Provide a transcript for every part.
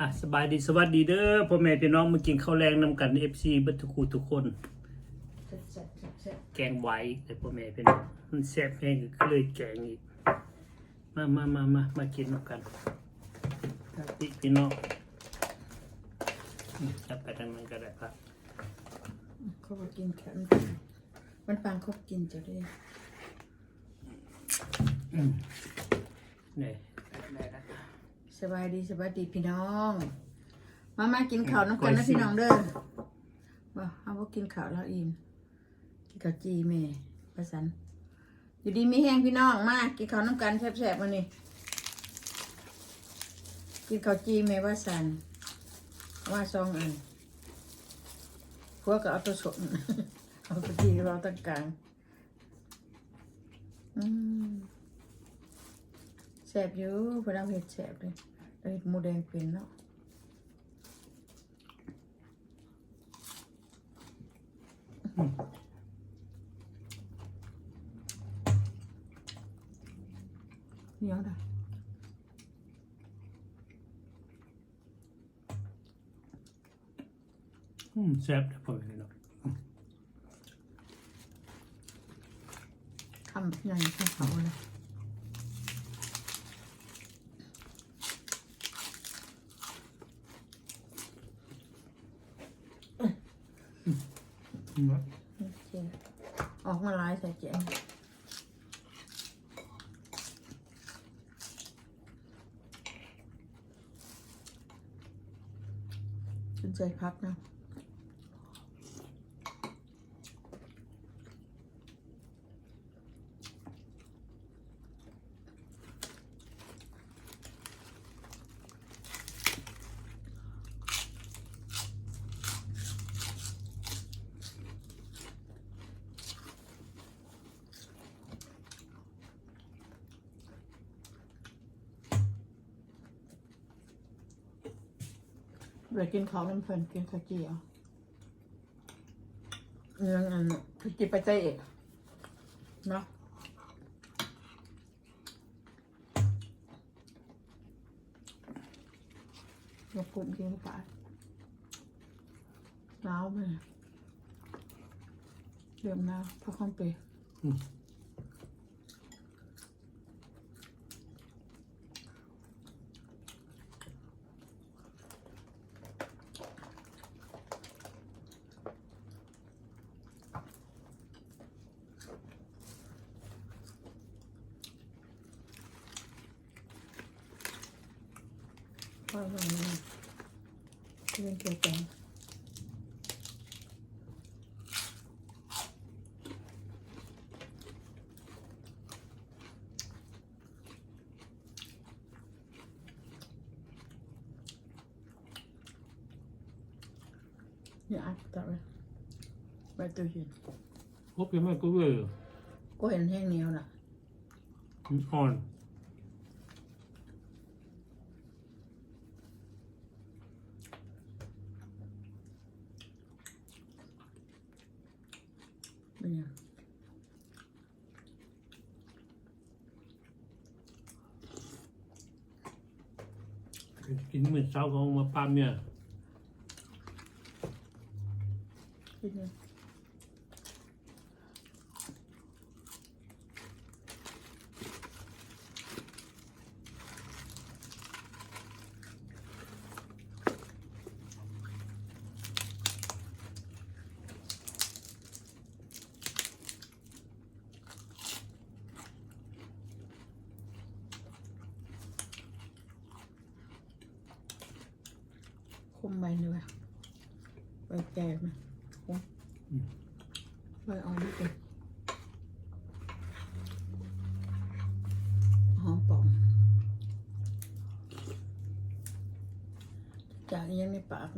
อะสบายดีสวัสดีเด้อพ่อแม่พี่น้องมากินข้าวแรงนำกันเอฟซีบัตทุกคูทุกคน แกงไหวแต่พ่อแม่พี่น้องมันแซ่บแห้งก็เลยแกงอีก มามามามามากินนำกันพี่พี่น้องจับไปทางนั้นก็ได้ครับเขาก็กินแค่นมันปังเขากินจะได้ นี่ได้ได้สบายดีสบายดีพี่น้อง มามากินข้าวน้ำกันนะพี่น้องเด้อว่าเอาว่ากินข้าวแล้วอิ่มกินข้าวจีแม่ประสันอยู่ดีมีแห้งพี่น้องมากินข้าวน้ำกันแซ่บๆมานี่กินข้าวจีแม่ว่าสันว่าซองอันพวกก็เอาตัวสดเอาตัวจีเราตั้งกลางอืม แสบอยู่พอดำเห็ดแสบเลยเราเห็ดหมูแดงเป็นเนาะเหนียวด่ะอืมแซ่บเด้อพ่อแม่พี่น้องคำใหญ่ข้าวเขาเลย อืมเจ๊ออกมาลายใส่เจ๊สนใจพักนะ เดี๋ยวกินข้าวน้ำเพลินกินข้าวเจียวเรื่องอันคือกินไปใจเอกเนาะอย่าปุ่มกินไปหนาวไปเดือมหนาวพักข้างเปรย์ อืมว่าวันนี้เรื่องเกี่ยวกับเนี่ยอะต่อไปไป เย็นพบยังไม่ก็เวอร์ก็เห็นแห้งเหนียวน่ะมันอ่อนเป็นยังกินมื้อเช้าก็เองมาปั้มเนี่ย เป็นยัง คมใบเลยว่ะใบแก่มาคมใบอ่อนนิดเดียวหอมป่องจากยังในปาก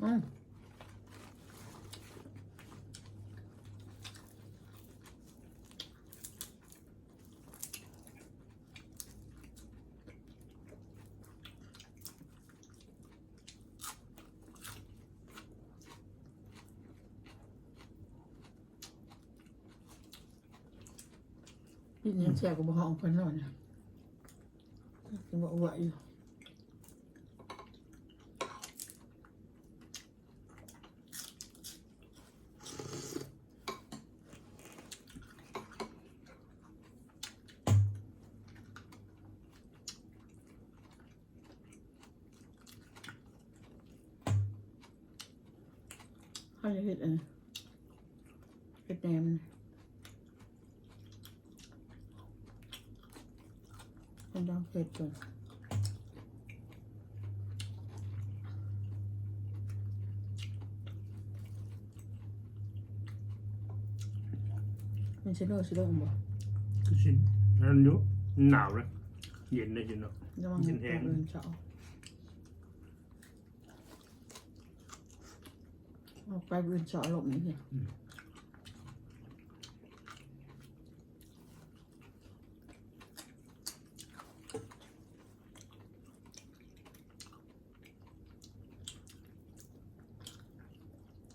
uhm. Nhìn xem có bỏ không phải nói nè Bỏ vậy าจะเห็ดอันนี้เห็ดแหนมนะมันต้องเผ็ดก่อนมันชิโน่ชิโน่บ่ก็ชินนั่นอยู่หนาวเลยเย็นได้ยินเนาะระวังกิมันนแห้ตัวงเดินเฉาออก ไปเดินเฉาหลบนี่สิ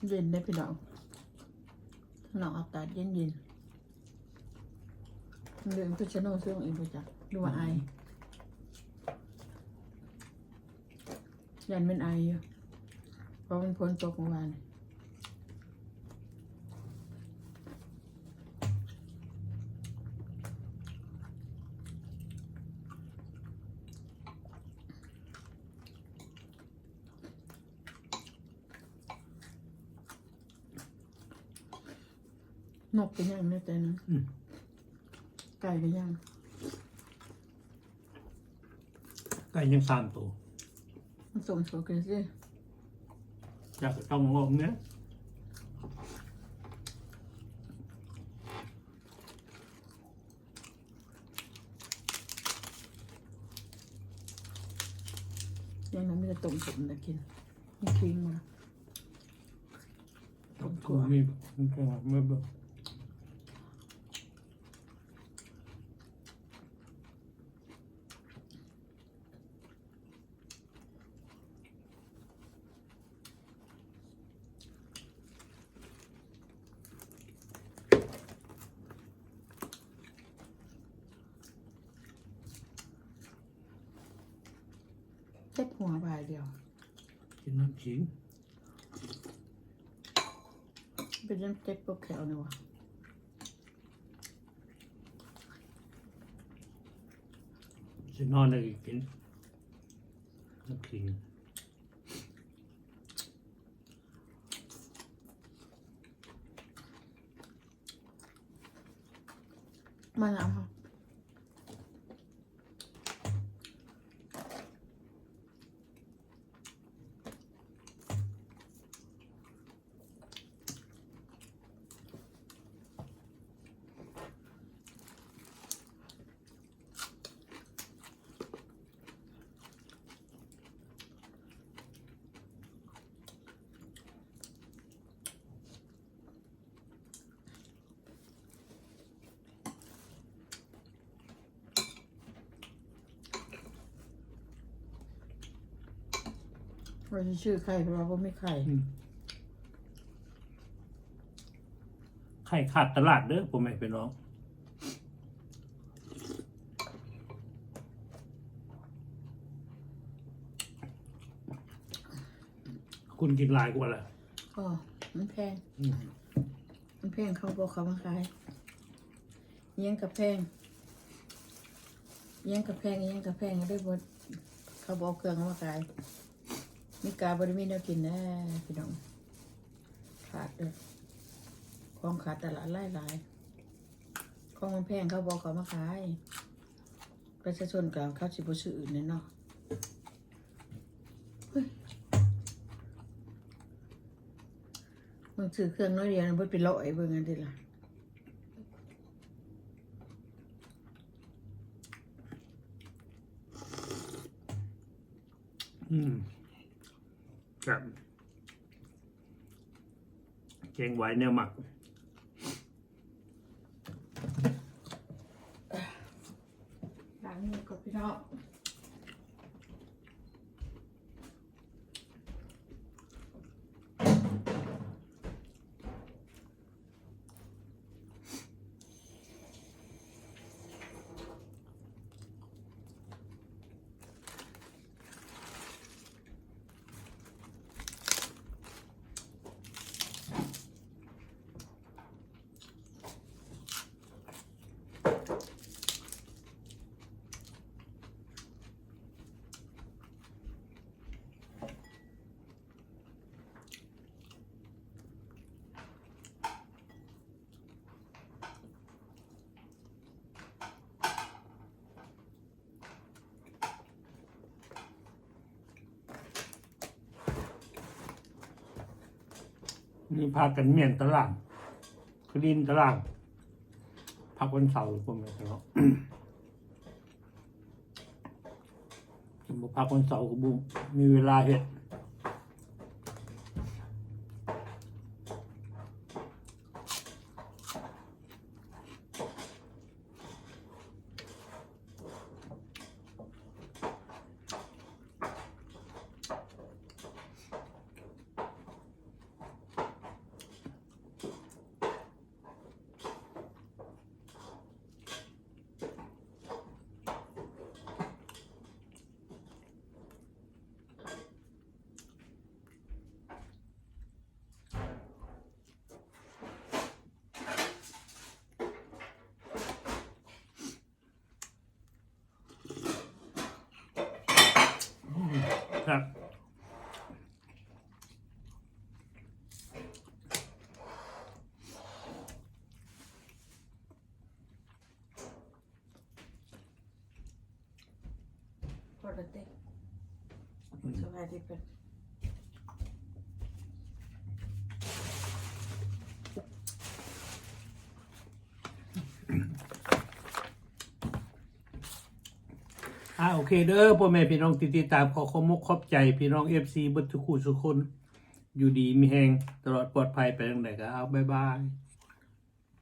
เย็นได้พี่น้องข้างนอกอากาศเย็นเย็นๆเดินไปชะโนซื้อของเองไปจ้ะดูว่าไอยันเป็นไออยู่เพราะมันพ้นตกเมื่อวานน กเป็นยังในแต่นั้นอืม ไก่เป็นยังไก่ยังสามตัวมันสมโสกันสิอยากต้องงอมเนี้ยยังนั้นไม่ได้ต้มสมแต่กินมีครีมมา ต้องกูมีมันก็เมื่อแบบ เจ็บหัวบายเดียว กินน้ำขิงเป็นยังเจ็บปวดแขวเนี่ยวะจะนอนได้กินน้ำขิงมาแล้วค่ะ เราจะชื่อใครเพราะว่าไม่ใครอืม ไข่ขาดตลาดเด้อผมไม่เป็นน้อง คุณกินหลายกว่าละก็มันแพง อืมมันแพงเขาบอกเขามาขายเลี้ยงกับแพงเลี้ยงกับแพงเลี้ยงกับแพงก็ได้บดเขาบอกเครื่องเขามาขาย มีกาบริมีแนวกินแน่พี่น้อง ขาดเลยของขาดตลาดไล่หลายของมันแพงเขาบอกเขามาขายประชาชนกับเขาสิบซื้ออื่นเนี่ยเนาะเฮ้ยมึงซื้อเครื่องน้อยเดียวมันเพิ่นลอ้เบิ่งอันดีล่ะอืม ครับแกงไว้เนวหมัก ล้างมือกับพี่น้อง นี่พากันเมียนตลางคลีนตลางพักวันเสาร์พ่อแม่พี่น้องจะมพักวันเสาร์ก็บุมีเวลาเห็ด ครับพอละเต้สบายดีเพิ่น อ่าโอเคเด้อพ่อแม่พี่น้องติดติดตามขอขอมกขอบใจพี่น้องเอฟซีบัตทุกคู่ทุกคน อยู่ดีมีแหงตลอดปลอดภัยไปทางไหนก็เอาบ๊ายบาย